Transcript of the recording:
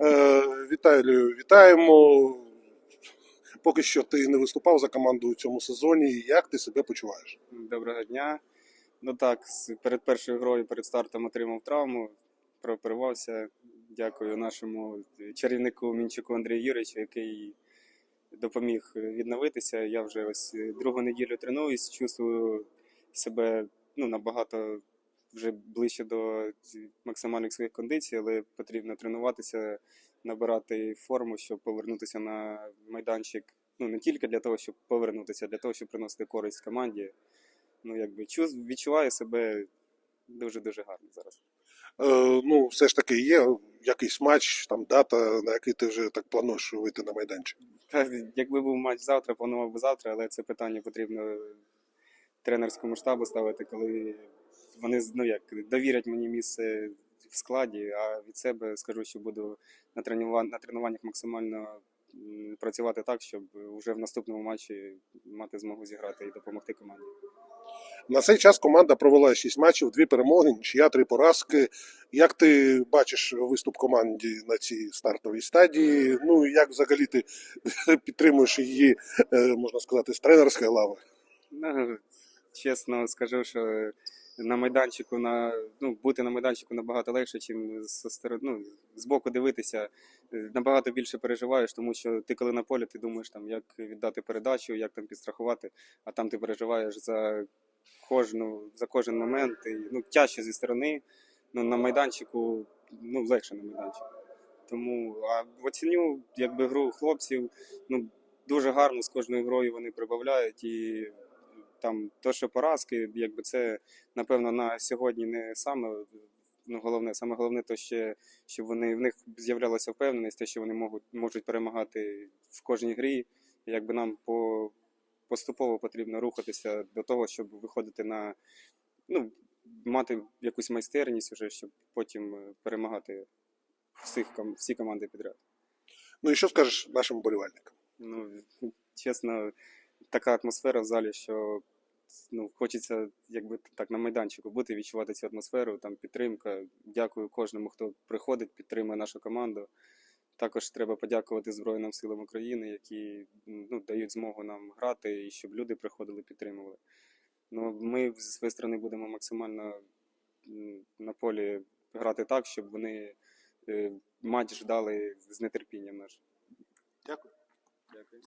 Е, Віталію, вітаємо. Поки що ти не виступав за команду у цьому сезоні. Як ти себе почуваєш? Доброго дня. Ну так, перед першою грою, перед стартом отримав травму, прооперувався. Дякую нашому чарівнику Мінчуку Андрію Юрійовичу, який допоміг відновитися. Я вже ось другу неділю тренуюсь, чувствую себе ну, набагато вже ближче до максимальних своїх кондицій, але потрібно тренуватися, набирати форму, щоб повернутися на майданчик. Ну не тільки для того, щоб повернутися, а для того, щоб приносити користь команді. Ну, якби чув- відчуваю себе дуже дуже гарно зараз. Е, Ну, все ж таки, є якийсь матч, там дата, на який ти вже так плануєш вийти на майданчик. Та, якби був матч завтра, планував би завтра, але це питання потрібно тренерському штабу ставити, коли вони ну, як, довірять мені місце в складі, а від себе скажу, що буду на, тренува- на тренуваннях максимально працювати так, щоб вже в наступному матчі мати змогу зіграти і допомогти команді. На цей час команда провела 6 матчів, дві перемоги, нічия, три поразки. Як ти бачиш виступ команді на цій стартовій стадії? Ну і як взагалі ти підтримуєш її, е, можна сказати, з тренерської лави? Чесно скажу, що на майданчику на ну, бути на майданчику набагато легше, чим сторони, ну, збоку дивитися. Е, Набагато більше переживаєш, тому що ти коли на полі, ти думаєш там, як віддати передачу, як там підстрахувати, а там ти переживаєш за кожну, за кожен момент. І, ну, тяжче зі сторони. Ну, на майданчику ну, легше на майданчику. Тому а оціню якби гру хлопців. Ну, дуже гарно з кожною грою вони прибавляють і там то, що поразки, якби це напевно на сьогодні не саме ну, головне. Саме головне то ще, щоб вони в них з'являлася впевненість, те, що вони можуть, можуть перемагати в кожній грі. Якби нам по поступово потрібно рухатися до того, щоб виходити на ну, мати якусь майстерність, уже, щоб потім е, перемагати всіх всі команди підряд. Ну і що скажеш нашим болівальникам? Ну, чесно, така атмосфера в залі, що ну, хочеться якби так на майданчику бути, відчувати цю атмосферу, там підтримка. Дякую кожному, хто приходить, підтримує нашу команду. Також треба подякувати Збройним силам України, які ну, дають змогу нам грати і щоб люди приходили, підтримували. Ну, ми зі своєї сторони будемо максимально на полі грати так, щоб вони е, матч ждали з нетерпінням наш. Дякую. Дякую.